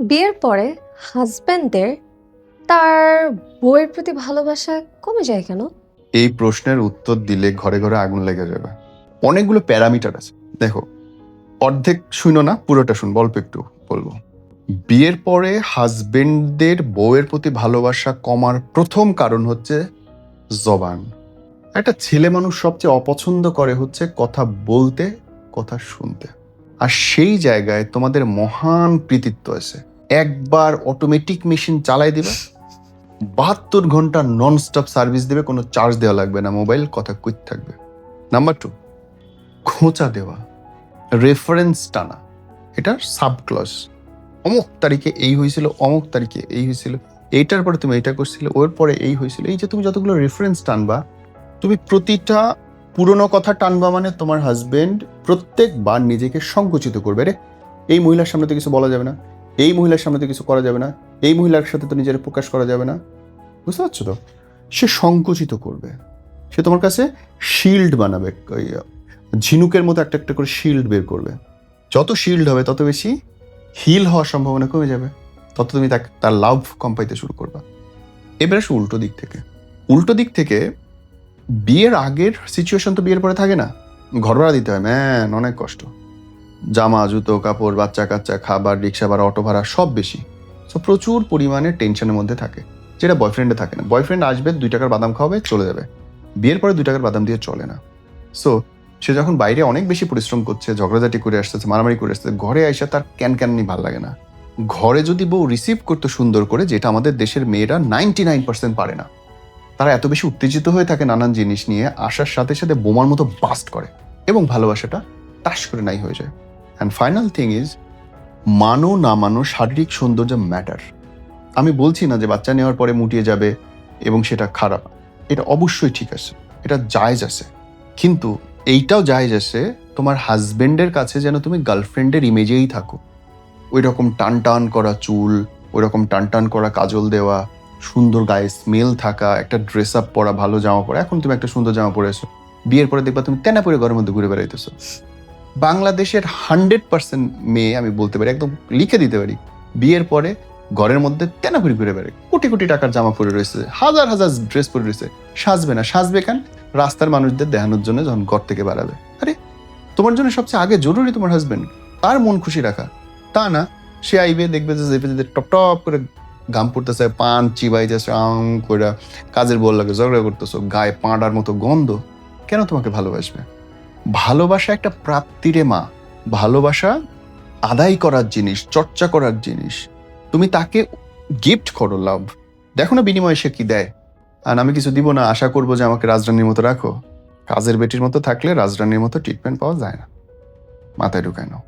বিয়ের পরে হাজব্যান্ডের তার বউয়ের প্রতি ভালোবাসা কমে যায় কেন? এই প্রশ্নের উত্তর দিলে ঘরে ঘরে আগুন লেগে যাবে। অনেকগুলো প্যারামিটার আছে। দেখো, অর্ধেক শুনো না, পুরোটা শুন, অল্প একটু বলব। বিয়ের পরে হাজবেন্ডদের বউয়ের প্রতি ভালোবাসা কমার প্রথম কারণ হচ্ছে জবান। একটা ছেলে মানুষ সবচেয়ে অপছন্দ করে হচ্ছে কথা বলতে, কথা শুনতে। আর সেই জায়গায় তোমাদের মহান কৃতিত্ব আছে। একবার অটোমেটিক মেশিন চালাই দেবে, বাহাত্তর ঘণ্টা নন স্টপ সার্ভিস দেবে, কোনো চার্জ দেওয়া লাগবে না মোবাইল কথা কুইক থাকবে। নাম্বার টু খোঁচা দেওয়া রেফারেন্স টানা, এটা সাব ক্লস অমুক তারিখে এই হয়েছিল, অমুক তারিখে এই হয়েছিল, এইটার পরে তুমি এইটা করছিলে, ওর পরে এই হয়েছিল। এই যে তুমি যতগুলো রেফারেন্স টানবা, তুমি প্রতিটা পুরনো কথা টানবা মানে তোমার হাজবেন্ড প্রত্যেকবার নিজেকে সংকুচিত করবে। রে এই মহিলার সামনে তো কিছু বলা যাবে না। এই মহিলার সামনে তো কিছু করা যাবে না, এই মহিলার সাথে তো নিজের প্রকাশ করা যাবে না। বুঝতে পারছ তো? সে সংকুচিত করবে। সে তোমার কাছে শিল্ড বানাবে ঝিনুকের মতো একটা একটা করে শিল্ড বের করবে। যত শিল্ড হবে, তত বেশি হিল হওয়ার সম্ভাবনা কমে যাবে। তত তুমি তাকে, তার লাভ কম পাইতে শুরু করবা। এবার আসো উল্টো দিক থেকে। উল্টো দিক থেকে বিয়ের আগের সিচুয়েশন তো বিয়ের পরে থাকে না। ঘর ভাড়া দিতে হয়। ম্যান, অনেক কষ্ট। জামা, জুতো, কাপড় বাচ্চা কাচ্চা খাবার রিক্সা ভাড়া অটো ভাড়া সব বেশি। সো প্রচুর পরিমাণে টেনশনের মধ্যে থাকে, যেটা বয়ফ্রেন্ডে থাকে না। বয়ফ্রেন্ড আসবে, দুই টাকার বাদাম খাওয়াবে, চলে যাবে। বিয়ের পরে দুই টাকার বাদাম দিয়ে চলে না। সো সে যখন বাইরে অনেক বেশি পরিশ্রম করছে, ঝগড়াঝাটি করে আসতেছে, মারামারি করে আসতেছে, ঘরে আইসা তার ক্যান ক্যাননি ভালো লাগে না। ঘরে যদি বউ রিসিভ করতো সুন্দর করে, যেটা আমাদের দেশের মেয়েরা নাইনটি নাইন পার্সেন্ট পারে না, তারা এত বেশি উত্তেজিত হয়ে থাকে নানান জিনিস নিয়ে, আসার সাথে সাথে বোমার মতো বাস্ট করে এবং ভালোবাসাটা তাস করে নাই হয়ে যায়। অ্যান্ড ফাইনাল থিং ইজ মানো না মানো শারীরিক সৌন্দর্য ম্যাটার আমি বলছি না যে বাচ্চা নেওয়ার পরে মুটিয়ে যাবে এবং সেটা খারাপ। এটা অবশ্যই ঠিক আছে। এটা জায়জ আছে। কিন্তু এইটাও জায়জ আছে, তোমার হাজব্যান্ডের কাছে যেন তুমি গার্লফ্রেন্ডের ইমেজেই থাকো। ওই রকম টান টান করা চুল ওই রকম টান টান করা কাজল দেওয়া, সুন্দর গায়ে স্মেল থাকা, একটা ড্রেস আপ পরা, ভালো জামা পরা, এখন তুমি একটা সুন্দর জামা পরেছো বিয়ের পরে দেখবা তুমি তেনা পরে ঘরের মধ্যে ঘুরে বেড়াইতেছো। বাংলাদেশের হান্ড্রেড পার্সেন্ট মেয়ে আমি বলতে পারি, একদম লিখে দিতে পারি, বিয়ের পরে ঘরের মধ্যে তেনা ঘুরে বেড়ে কোটি কোটি টাকার জামা পরে রয়েছে, হাজার হাজার ড্রেস পরে রয়েছে। সাজবে না, সাজবে কেন? রাস্তার মানুষদের দেখানোর জন্য যখন ঘর থেকে বাড়াবে। আরে, তোমার জন্য সবচেয়ে আগে জরুরি তোমার হাজবেন্ড তার মন খুশি রাখা। তা না, সে আইবে, দেখবে যে যেতে টপ টপ করে গাম পড়তেছে, পান চিবাইতেছে আং করে কাজের বল লাগে, ঝগড়া করতেছো, গায়ে পাঁড়ার মতো গন্ধ। কেন তোমাকে ভালোবাসবে? ভালোবাসা একটা প্রাপ্তিরে মা। ভালোবাসা আদায় করার জিনিস, চর্চা করার জিনিস। তুমি তাকে গিফট করো লাভ দেখো না বিনিময়ে সে কি দেয়। আর আমি কিছু দিব না, আশা করব যে আমাকে রাজরানীর মতো রাখো। কাজের বেটির মতো থাকলে রাজরানীর মতো ট্রিটমেন্ট পাওয়া যায় না। মাথায় ঢুকায় নাও।